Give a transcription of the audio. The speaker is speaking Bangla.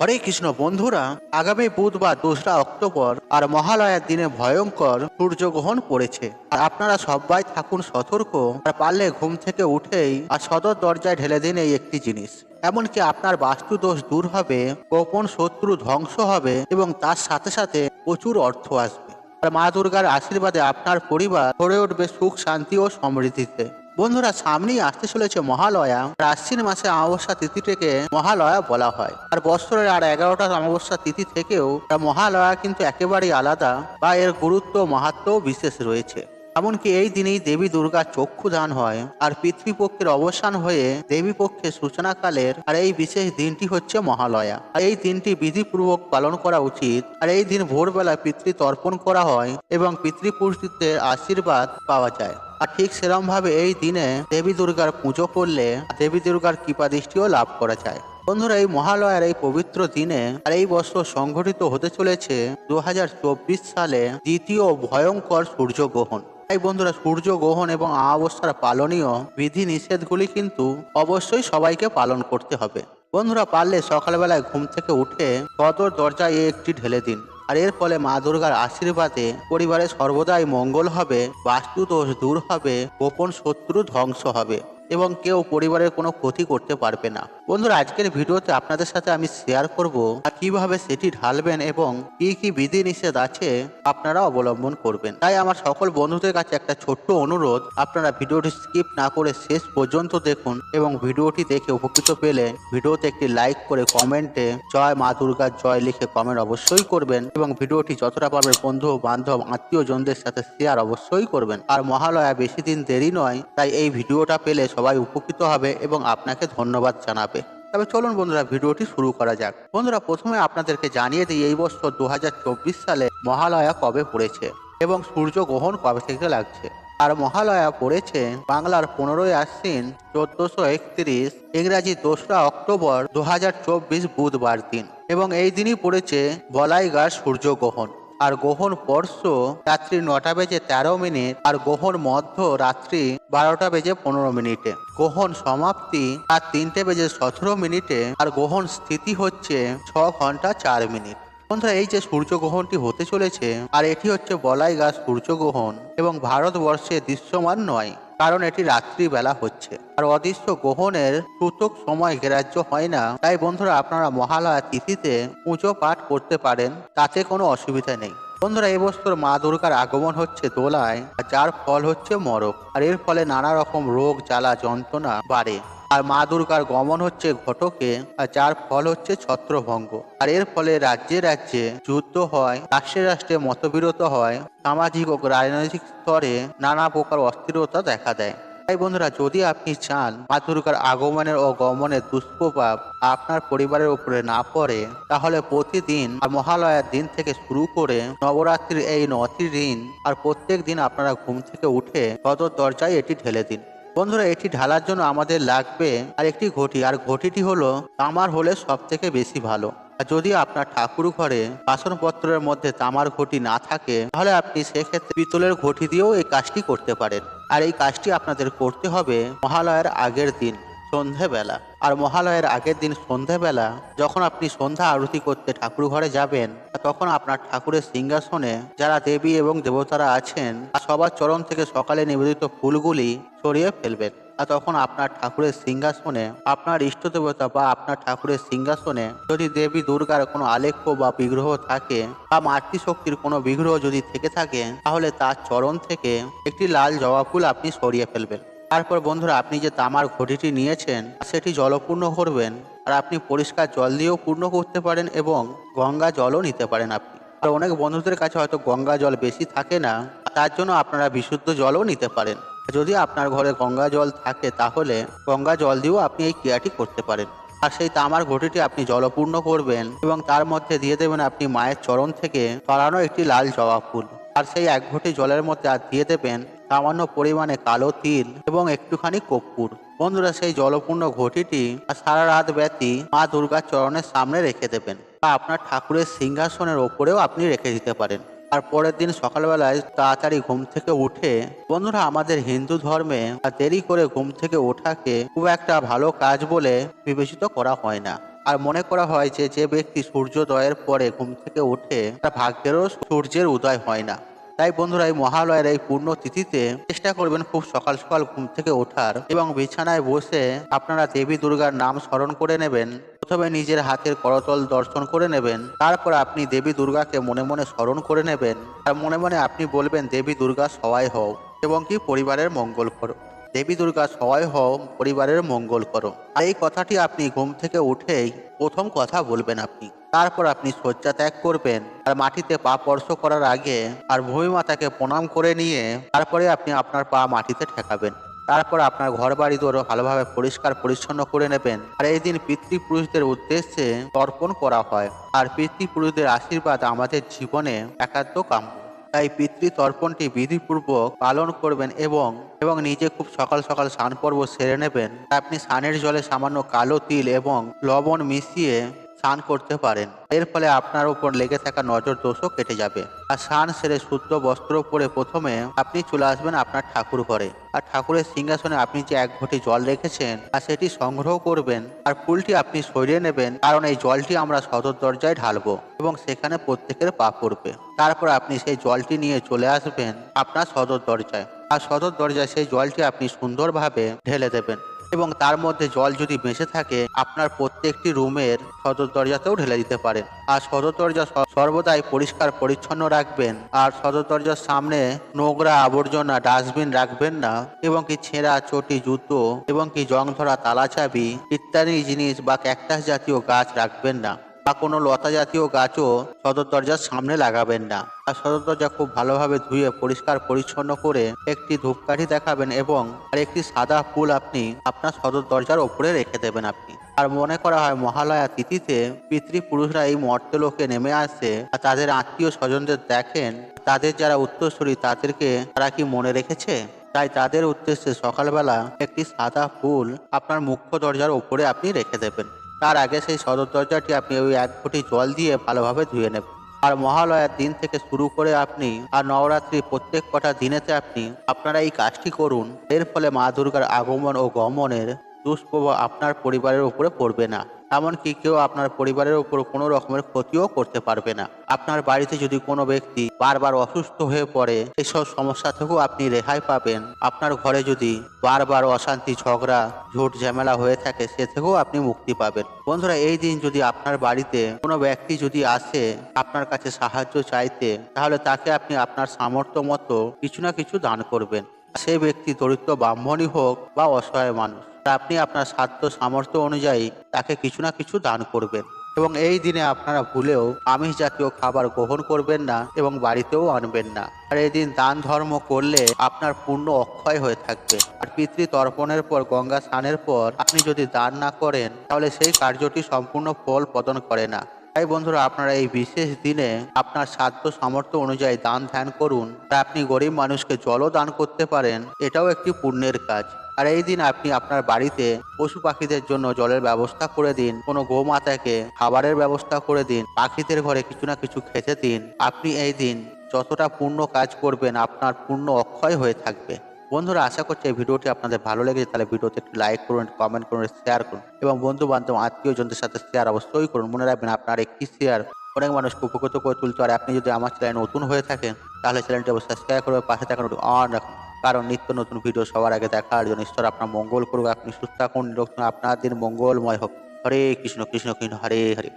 হরে কৃষ্ণ বন্ধুরা, আগামী বুধবার দোসরা অক্টোবর আর মহালয়ার দিনে ভয়ঙ্কর সূর্যগ্রহণ পড়েছে। আর আপনারা সবাই থাকুন সতর্ক, আর পারলে ঘুম থেকে উঠেই আর সদর দরজায় ঢেলে দিন এই একটি জিনিস। এমনকি আপনার বাস্তু দোষ দূর হবে, গোপন শত্রু ধ্বংস হবে এবং তার সাথে সাথে প্রচুর অর্থ আসবে। আর মা দুর্গার আশীর্বাদে আপনার পরিবার ভরে উঠবে সুখ, শান্তি ও সমৃদ্ধিতে। বন্ধুরা, সামনেই আসতে চলেছে মহালয়া। আর আশ্বিন মাসে অমাবস্যা তিথিটাকে মহালয়া বলা হয়। আর বছরের আর এগারোটা অমাবস্যা তিথি থেকেও মহালয়া কিন্তু একেবারেই আলাদা বা এর গুরুত্ব মাহাত্ম বিশেষ রয়েছে। এমনকি এই দিনেই দেবী দুর্গার চক্ষু দান হয় আর পিতৃপক্ষের অবসান হয়ে দেবী পক্ষের সূচনাকালের আর এই বিশেষ দিনটি হচ্ছে মহালয়া। আর এই দিনটি বিধিপূর্বক পালন করা উচিত। আর এই দিন ভোরবেলা পিতৃ তর্পণ করা হয় এবং পিতৃপুরুষদের আশীর্বাদ পাওয়া যায়। আর ঠিক সেরকম ভাবে এই দিনে দেবী দুর্গার পুজো করলে দেবী দুর্গার কৃপা দৃষ্টিও লাভ করা যায়। বন্ধুরা, এই মহালয়ার এই পবিত্র দিনে আর এই বছর সংঘটিত হতে চলেছে দু হাজার চব্বিশ সালে দ্বিতীয় ভয়ঙ্কর সূর্যগ্রহণ। তাই বন্ধুরা সূর্যগ্রহণ এবং অমাবস্যার পালনীয় বিধি নিষেধগুলি কিন্তু অবশ্যই সবাইকে পালন করতে হবে। বন্ধুরা পারলে সকালবেলায় ঘুম থেকে উঠে সদর দরজায় একটি ঢেলে দিন। আর এর ফলে মা দুর্গার আশীর্বাদে পরিবারে সর্বদাই মঙ্গল হবে, বাস্তুদোষ দূর হবে, গোপন শত্রু ধ্বংস হবে। এবং কেউ পরিবারের কোনো ক্ষতি করতে পারবে না। বন্ধুরা, আজকের ভিডিওতে আপনাদের সাথে আমি শেয়ার করব কীভাবে সেটি ঢালবেন এবং কি কি বিধি নিষেধ আছে আপনারা অবলম্বন করবেন। তাই আমার সকল বন্ধুদের কাছে একটা ছোট্ট অনুরোধ, আপনারা ভিডিওটি স্কিপ না করে শেষ পর্যন্ত দেখুন এবং ভিডিওটি দেখে উপকৃত পেলে ভিডিওতে একটি লাইক করে কমেন্টে জয় মা দুর্গার জয় লিখে কমেন্ট অবশ্যই করবেন এবং ভিডিওটি যতটা পারবে বন্ধু, বান্ধব আত্মীয় জনদের সাথে শেয়ার অবশ্যই করবেন। আর মহালয়া বেশি দিন দেরি নয়, তাই এই ভিডিওটা পেলে সবাই উপকৃত হবে এবং আপনাকে ধন্যবাদ জানাবে। তবে চলুন বন্ধুরা, ভিডিওটি শুরু করা যাক। বন্ধুরা, প্রথমে আপনাদেরকে জানিয়ে দিই, এই বছর দু হাজার চব্বিশ সালে মহালয়া কবে পড়েছে এবং সূর্য গ্রহণ কবে থেকে লাগছে? আর মহালয়া পড়েছে বাংলার পনেরোই আশ্বিন, চোদ্দশো একত্রিশ, ইংরাজি দোসরা অক্টোবর দু হাজার চব্বিশ বুধবার দিন। এবং এই দিনই পড়েছে বলাইগার সূর্যগ্রহণ আর গ্রহণ পরশ রাত্রি নটা বেজে তেরো মিনিট আর গ্রহণ মধ্য রাত্রি বারোটা বেজে পনেরো মিনিটে। গ্রহণ সমাপ্তি আর তিনটে বেজে সতেরো মিনিটে আর গ্রহণ স্থিতি হচ্ছে ছ ঘণ্টা চার মিনিট। বন্ধুরা, এই যে সূর্যগ্রহণটি হতে চলেছে, আর এটি হচ্ছে বলাই গাছ সূর্যগ্রহণ এবং ভারতবর্ষে দৃশ্যমান নয়। কারণ এটি রাত্রিবেলা হচ্ছে। আর অদৃশ্য গ্রহণের সূচক সময় গ্রাহ্য হয় না। তাই বন্ধুরা, আপনারা মহালয়া তিথিতে পুজো পাঠ করতে পারেন, তাতে কোনো অসুবিধা নেই। বন্ধুরা এবছর মা দুর্গার আগমন হচ্ছে দোলায় যার ফল হচ্ছে মরক। আর এর ফলে নানা রকম রোগ, জ্বালা, যন্ত্রণা বাড়ে। আর মা দুর্গার গমন হচ্ছে ঘটকে, আর যার ফল হচ্ছে ছত্রভঙ্গ। আর এর ফলে রাজ্যে রাজ্যে যুদ্ধ হয়, রাষ্ট্রে রাষ্ট্রে মতবিরত হয়, সামাজিক ও রাজনৈতিক স্তরে নানা প্রকার অস্থিরতা দেখা দেয়। তাই বন্ধুরা, যদি আপনি চান মা দুর্গার আগমনের ও গমনের দুষ্প্রভাব আপনার পরিবারের উপরে না পড়ে, তাহলে প্রতিদিন আর মহালয়ার দিন থেকে শুরু করে নবরাত্রির এই নটি দিন আর প্রত্যেক দিন আপনারা ঘুম থেকে উঠে সদর দরজায় এটি ঢেলে দিন। বন্ধুরা, এটি ঢালার জন্য আমাদের লাগবে আর একটি ঘটি। আর ঘটিটি হলো, তামার হলে সব থেকে বেশি ভালো। আর যদি আপনার ঠাকুর ঘরে বাসনপত্রের মধ্যে তামার ঘটি না থাকে, তাহলে আপনি সেক্ষেত্রে পিতলের ঘটি দিয়েও এই কাজটি করতে পারেন। আর এই কাজটি আপনাদের করতে হবে মহালয়ের আগের দিন। সন্ধেবেলা। আর মহালয়ের আগের দিন সন্ধেবেলা, যখন আপনি সন্ধ্যা আরতি করতে ঠাকুর ঘরে যাবেন, তখন আপনার ঠাকুরের সিংহাসনে যারা দেবী এবং দেবতারা আছেন সবার চরণ থেকে সকালে নিবেদিত ফুলগুলি সরিয়ে ফেলবেন। আর তখন আপনার ঠাকুরের সিংহাসনে, আপনার ইষ্ট দেবতা বা আপনার ঠাকুরের সিংহাসনে যদি দেবী দুর্গার কোনো আলেখ্য বা বিগ্রহ থাকে, বা মাতৃশক্তির কোনো বিগ্রহ যদি থেকে থাকে, তাহলে তার চরণ থেকে একটি লাল জবা ফুল আপনি সরিয়ে ফেলবেন। তারপর বন্ধুরা, আপনি যে তামার ঘটিটি নিয়েছেন, সেটি জলপূর্ণ করবেন আর আপনি পরিষ্কার জল দিয়েও পূর্ণ করতে পারেন এবং গঙ্গা জলও নিতে পারেন আপনি। আর অনেক বন্ধুদের কাছে হয়তো গঙ্গা জল বেশি থাকে না, তার জন্য আপনারা বিশুদ্ধ জলও নিতে পারেন। যদি আপনার ঘরে গঙ্গা জল থাকে, তাহলে গঙ্গা জল দিয়েও আপনি এই ক্রিয়াটি করতে পারেন। আর সেই তামার ঘটিটি আপনি জলপূর্ণ করবেন এবং তার মধ্যে দিয়ে দেবেন আপনি মায়ের চরণ থেকে সরানো একটি লাল জবা ফুল। আর সেই এক ঘটি জলের মধ্যে আর দিয়ে দেবেন সামান্য পরিমাণে কালো তিল এবং একটুখানি কর্পূর। বন্ধুরা, সেই জলপূর্ণ ঘটিটি সারা রাত ব্যতী মা দুর্গার চরণের সামনে রেখে দেবেন বা আপনার ঠাকুরের সিংহাসনের ওপরেও আপনি রেখে দিতে পারেন। আর পরের দিন সকালবেলায় তাড়াতাড়ি ঘুম থেকে উঠে, বন্ধুরা, আমাদের হিন্দু ধর্মে দেরি করে ঘুম থেকে ওঠাকে খুব একটা ভালো কাজ বলে বিবেচিত করা হয় না। আর মনে করা হয় যে যে ব্যক্তি সূর্যোদয়ের পরে ঘুম থেকে ওঠে তার ভাগ্যেরও সূর্যের উদয় হয় না। তাই বন্ধুরা এই মহালয়ের এই পূর্ণ তিথিতে চেষ্টা করবেন খুব সকাল সকাল ঘুম থেকে ওঠার এবং বিছানায় বসে আপনারা দেবী দুর্গার নাম স্মরণ করে নেবেন। প্রথমে নিজের হাতের করতল দর্শন করে নেবেন। তারপর আপনি দেবী দুর্গাকে মনে মনে স্মরণ করে নেবেন। আর মনে মনে আপনি বলবেন, দেবী দুর্গা সবাই হোক এবং কি পরিবারের মঙ্গল করো দেবী দুর্গা সহায় হও, পরিবারের মঙ্গল করো। আর এই কথাটি আপনি ঘুম থেকে উঠেই প্রথম কথা বলবেন আপনি। তারপর আপনি শয্যা ত্যাগ করবেন আর মাটিতে পা স্পর্শ করার আগে আর ভূমি মাতাকে প্রণাম করে নিয়ে তারপরে আপনি আপনার পা মাটিতে ঠেকাবেন। তারপর আপনার ঘর বাড়ি দৌড় ভালোভাবে পরিষ্কার পরিচ্ছন্ন করে নেবেন। আর এই দিন পিতৃপুরুষদের উদ্দেশ্যে তর্পণ করা হয়। আর পিতৃপুরুষদের আশীর্বাদ আমাদের জীবনে একান্ত কাম্য। তাই পিতৃ তর্পণটি বিধিপূর্বক পালন করবেন এবং এবং নিজে খুব সকাল সকাল স্নান পর্ব সেরে নেবেন। আপনি স্নানের জলে সামান্য কালো তিল এবং লবণ মিশিয়ে স্নান করতে পারেন। এর ফলে আপনার উপর লেগে থাকা নজর দোষও কেটে যাবে। আর স্নান সেরে শুদ্ধ বস্ত্র পরে প্রথমে আপনি চলে আসবেন আপনার ঠাকুর ঘরে। আর ঠাকুরের সিংহাসনে আপনি যে এক ঘটি জল রেখেছেন, আর সেটি সংগ্রহ করবেন, আর ফুলটি আপনি সরিয়ে নেবেন, কারণ এই জলটি আমরা সদর দরজায় ঢালবো এবং সেখানে প্রত্যেকের পা পড়বে। তারপর আপনি সেই জলটি নিয়ে চলে আসবেন আপনার সদর দরজায়। আর সদর দরজায় সেই জলটি আপনি সুন্দরভাবে ঢেলে দেবেন। এবং তার মধ্যে জল যদি বেঁচে থাকে, আপনার প্রত্যেকটি রুমের সদর দরজাতেও ঢেলে দিতে পারেন। আর সদর দরজা সর্বদাই পরিষ্কার পরিচ্ছন্ন রাখবেন। আর সদর দরজার সামনে নোংরা আবর্জনা ডাস্টবিন রাখবেন না এবং কি ছেঁড়া, চটি, জুতো এবং কি জং ধরা তালা, চাবি ইত্যাদি জিনিস বা ক্যাকটাস জাতীয় গাছ রাখবেন না। বা কোনো লতা জাতীয় গাছও সদর দরজার সামনে লাগাবেন না। আর সদর দরজা খুব ভালোভাবে ধুয়ে পরিষ্কার পরিচ্ছন্ন করে একটি ধূপকাঠি দেখাবেন এবং আর একটি সাদা ফুল আপনি আপনার সদর দরজার ওপরে রেখে দেবেন আপনি। আর মনে করা হয় মহালয়া তিথিতে পিতৃপুরুষরা এই মর্তলোকে নেমে আসে আর তাদের আত্মীয় স্বজনদের দেখেন, তাদের যারা উত্তরসূরি তাদেরকে তারা কি মনে রেখেছে? তাই তাদের উদ্দেশ্যে সকালবেলা একটি সাদা ফুল আপনার মুখ্য দরজার ওপরে আপনি রেখে দেবেন। তার আগে সেই সদর দরজাটি আপনি ওই এক ফুটি জল দিয়ে ভালোভাবে ধুয়ে নেবেন। আর মহালয়ার দিন থেকে শুরু করে আপনি আর নবরাত্রি প্রত্যেক কটা দিনেতে আপনি আপনারা এই কাজটি করুন। এর ফলে মা দুর্গার আগমন ও গমনের দুষ্প্রভাব আপনার পরিবারের উপরে পড়বে না। এমনকি কেউ আপনার পরিবারের উপর কোনো রকমের ক্ষতিও করতে পারবে না। আপনার বাড়িতে যদি কোনো ব্যক্তি বারবার অসুস্থ হয়ে পড়ে, এসব সমস্যা থেকেও আপনি রেহাই পাবেন। আপনার ঘরে যদি বারবার অশান্তি, ঝগড়া, ঝুট ঝামেলা হয়ে থাকে, সে থেকেও আপনি মুক্তি পাবেন। বন্ধুরা, এই দিন যদি আপনার বাড়িতে কোনো ব্যক্তি যদি আসে আপনার কাছে সাহায্য চাইতে, তাহলে তাকে আপনি আপনার সামর্থ্য মতো কিছু না কিছু দান করবেন। সেই ব্যক্তি দরিদ্র ব্রাহ্মণই হোক বা অসহায় মানুষ। তা আপনি আপনার সাধ্য সামর্থ্য অনুযায়ী তাকে কিছু না কিছু দান করবেন। এবং এই দিনে আপনারা ভুলেও আমিষ জাতীয় খাবার গ্রহণ করবেন না এবং বাড়িতেও আনবেন না। আর এই দিন দান ধর্ম করলে আপনার পূর্ণ অক্ষয় হয়ে থাকবে। আর পিতৃ তর্পণের পর, গঙ্গা স্নানের পর আপনি যদি দান না করেন, তাহলে সেই কার্যটি সম্পূর্ণ ফল প্রদান করে না। তাই বন্ধুরা, আপনারা এই বিশেষ দিনে আপনার সাধ্য সামর্থ্য অনুযায়ী দান ধ্যান করুন। তা আপনি গরিব মানুষকে জলও দান করতে পারেন। এটাও একটি পুণ্যের কাজ। আর এই দিন আপনি আপনার বাড়িতে পশু পাখিদের জন্য জলের ব্যবস্থা করে দিন, কোনো গোমাতাকে খাবারের ব্যবস্থা করে দিন, পাখিদের ঘরে কিছু না কিছু খেতে দিন। আপনি এই দিন যতটা পূর্ণ কাজ করবেন, আপনার পূর্ণ অক্ষয় হয়ে থাকবে। বন্ধুরা, আশা করছি এই ভিডিওটি আপনাদের ভালো লেগেছে। তাহলে ভিডিওতে একটু লাইক করুন কমেন্ট করুন শেয়ার করুন এবং বন্ধু বান্ধব আত্মীয় জনদের সাথে শেয়ার অবশ্যই করুন। মনে রাখবেন, আপনার একটি শেয়ার অনেক মানুষকে উপকৃত করে তুলতে আর আপনি যদি আমার চ্যানেল নতুন হয়ে থাকেন, তাহলে চ্যানেলটি অবশ্যই সাবস্ক্রাইব করবে পাশে থাকুন অন রাখুন। কারণ নিত্য নতুন ভিডিও সবার আগে দেখার জন্য ঈশ্বর আপনার মঙ্গল করুক, আপনি সুস্থ থাকুন আপনার দিন মঙ্গলময় হোক। হরে কৃষ্ণ কৃষ্ণ কৃষ্ণ, হরে হরে।